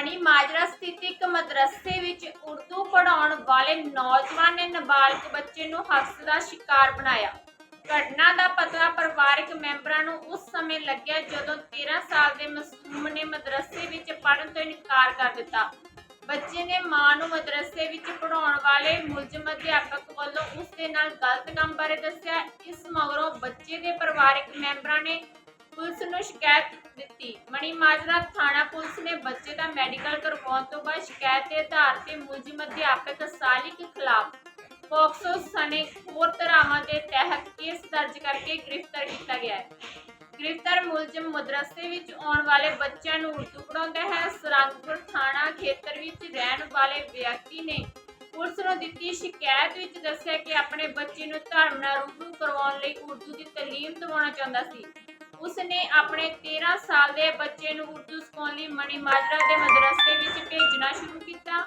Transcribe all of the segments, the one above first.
ਮਣੀ ਮਾਜਰਾ ਸਥਿਤ ਇੱਕ ਮਦਰਸੇ ਵਿੱਚ ਉਰਦੂ ਪੜ੍ਹਾਉਣ ਵਾਲੇ ਨੌਜਵਾਨ ਨੇ ਨਾਬਾਲਗ ਬੱਚੇ ਨੂੰ ਹਫਸ ਦਾ ਸ਼ਿਕਾਰ ਬਣਾਇਆ। ਘਟਨਾ ਦਾ ਪਤਾ ਪਰਿਵਾਰਕ ਮੈਂਬਰਾਂ ਨੂੰ ਉਸ ਸਮੇਂ ਲੱਗਿਆ ਜਦੋਂ 13 ਸਾਲ ਦੇ ਮਾਸੂਮ ਨੇ ਮਦਰਸੇ ਵਿੱਚ ਪੜ੍ਹਨ ਤੋਂ ਇਨਕਾਰ ਕਰ ਦਿੱਤਾ। ਬੱਚੇ ਨੇ ਮਾਂ ਨੂੰ ਮਦਰਸੇ ਵਿੱਚ ਪੜਾਉਣ ਵਾਲੇ ਮੁਲਜ਼ਮ ਅਧਿਆਪਕ ਵੱਲੋਂ ਉਸ ਦੇ ਨਾਲ ਗਲਤ ਕੰਮ ਬਾਰੇ ਦੱਸਿਆ। ਇਸ ਮਗਰੋਂ ਬੱਚੇ ਦੇ ਪਰਿਵਾਰਕ ਮੈਂਬਰਾਂ ਨੇ ਪੁਲਿਸ ਨੂੰ ਸ਼ਿਕਾਇਤ ਦਿੱਤੀ। ਮਣੀ ਮਾਜਰਾ ਥਾਣਾ ਪੁਲਿਸ ਨੇ ਬੱਚੇ ਦਾ ਮੈਡੀਕਲ ਕਰਵਾਉਣ ਤੋਂ ਬਾਅਦ ਸ਼ਿਕਾਇਤ ਦੇ ਆਧਾਰ ਤੇ ਮੁਲਜ਼ਮ ਅਧਿਆਪਕ ਸਾਲਿਕ ਖਿਲਾਫ ਪੋਕਸੋ ਸਣੇ ਹੋਰ ਧਾਰਾਵਾਂ ਦੇ ਤਹਿਤ ਕੇਸ ਦਰਜ ਕਰਕੇ ਗ੍ਰਿਫਤਾਰ ਕੀਤਾ ਗਿਆ ਹੈ। ਗ੍ਰਿਫਤਾਰ ਮੁਲਜ਼ਮ ਮਦਰਸੇ ਵਿੱਚ ਆਉਣ ਵਾਲੇ ਬੱਚਿਆਂ ਨੂੰ ਉਰਦੂ ਪੜਾਉਂਦਾ ਹੈ। ਸਰੰਗਪੁਰ ਥਾਣਾ ਖੇਤਰ ਵਿੱਚ ਰਹਿਣ ਵਾਲੇ ਵਿਅਕਤੀ ਨੇ ਪੁਲਿਸ ਨੂੰ ਦਿੱਤੀ ਸ਼ਿਕਾਇਤ ਵਿੱਚ ਦੱਸਿਆ ਕਿ ਆਪਣੇ ਬੱਚੇ ਨੂੰ ਧਰਮ ਨਾਲ ਰੂਬਰੂ ਕਰਵਾਉਣ ਲਈ ਉਰਦੂ ਦੀ ਤਾਲੀਮ ਦਿਵਾਉਣਾ ਚਾਹੁੰਦਾ ਸੀ। ਉਸ ਨੇ ਆਪਣੇ 13 ਸਾਲ ਦੇ ਬੱਚੇ ਨੂੰ ਉਰਦੂ ਸਿਖਾਉਣ ਲਈ ਮਣੀ ਮਾਜਰਾ ਦੇ ਮਦਰਸੇ ਵਿੱਚ ਭੇਜਣਾ ਸ਼ੁਰੂ ਕੀਤਾ।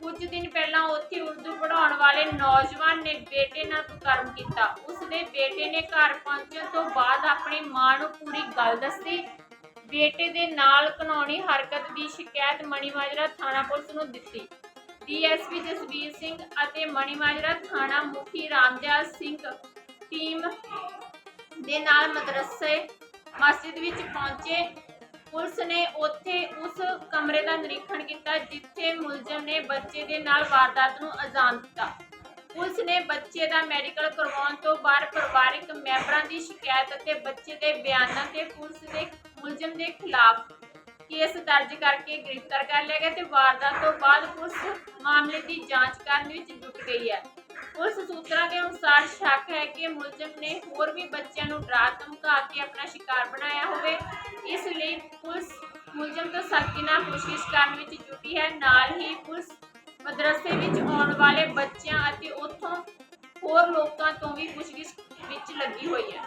ਕੁਝ ਦਿਨ ਪਹਿਲਾਂ ਉੱਥੇ ਉਰਦੂ ਪੜ੍ਹਾਉਣ ਵਾਲੇ ਨੌਜਵਾਨ ਨੇ ਬੇਟੇ ਨਾਲ ਕੁਕਰਮ ਕੀਤਾ। ਉਸ ਦੇ ਬੇਟੇ ਨੇ ਘਰ ਪਹੁੰਚਣ ਤੋਂ ਬਾਅਦ ਆਪਣੀ ਮਾਂ ਨੂੰ ਪੂਰੀ ਗੱਲ ਦੱਸੀ। ਬੇਟੇ ਦੇ ਨਾਲ ਕਾਨੂੰਨੀ ਹਰਕਤ ਦੀ ਸ਼ਿਕਾਇਤ ਮਣੀਮਾਜਰਾ ਥਾਣਾ ਪੁਲਿਸ ਨੂੰ ਦਿੱਤੀ। ਡੀਐਸਪੀ ਜਸਵੀਰ ਸਿੰਘ ਅਤੇ ਮਣੀਮਾਜਰਾ ਥਾਣਾ ਮੁਖੀ ਰਾਮਦਿਆਲ ਸਿੰਘ ਟੀਮ ਦੇ ਨਾਲ ਮਦਰਸੇ ਮਸਜਿਦ ਵਿੱਚ ਪਹੁੰਚੇ। ਪੁਲਿਸ ਨੇ ਉੱਥੇ ਉਸ ਕਮਰੇ ਦਾ ਨਿਰੀਖਣ ਕੀਤਾ, ਜਿੱਥੇ ਮੁਲਜ਼ਮ ਨੇ ਬੱਚੇ ਦੇ ਨਾਲ ਵਾਰਦਾਤ ਨੂੰ ਅੰਜਾਮ ਦਿੱਤਾ। ਪੁਲਿਸ ਨੇ ਬੱਚੇ ਦਾ ਮੈਡੀਕਲ ਕਰਵਾਉਣ ਤੋਂ ਬਾਅਦ ਪਰਿਵਾਰਕ ਮੈਂਬਰਾਂ ਦੀ ਸ਼ਿਕਾਇਤ ਅਤੇ ਬੱਚੇ ਦੇ ਬਿਆਨਾਂ ਤੇ ਪੁਲਿਸ ਦੇ ਮੁਲਜ਼ਮ ਦੇ ਖਿਲਾਫ ਕੇਸ ਦਰਜ ਕਰਕੇ ਗ੍ਰਿਫਤਾਰ ਕਰ ਲਿਆ ਗਿਆ ਤੇ ਵਾਰਦਾਤ ਤੋਂ ਬਾਅਦ ਪੁਲਿਸ ਮਾਮਲੇ ਦੀ ਜਾਂਚ ਕਰਨ ਵਿੱਚ ਜੁਟ ਗਈ ਹੈ। ਪੁਲਿਸ ਸੂਤਰਾਂ ਦੇ ਅਨੁਸਾਰ ਸ਼ੱਕ ਹੈ ਕਿ ਮੁਲਜ਼ਮ ਨੇ ਹੋਰ ਵੀ ਬੱਚਿਆਂ ਨੂੰ ਡਰਾ ਧਮਕਾ ਕੇ ਆਪਣਾ ਸ਼ਿਕਾਰ ਬਣਾਇਆ ਹੋਵੇ। ਇਸ ਲਈ ਪੁਲਿਸ ਮੁਲਜ਼ਮ ਤੋਂ ਸਖਤੀ ਨਾਲ ਪੁੱਛਗਿੱਛ ਕਰਨ ਵਿੱਚ ਜੁਟੀ ਹੈ। ਨਾਲ ਹੀ ਪੁਲਿਸ ਮਦਰਸੇ ਵਿੱਚ ਆਉਣ ਵਾਲੇ ਬੱਚਿਆਂ ਅਤੇ ਉੱਥੋਂ ਹੋਰ ਲੋਕਾਂ ਤੋਂ ਵੀ ਪੁੱਛਗਿੱਛ ਵਿੱਚ ਲੱਗੀ ਹੋਈ ਹੈ।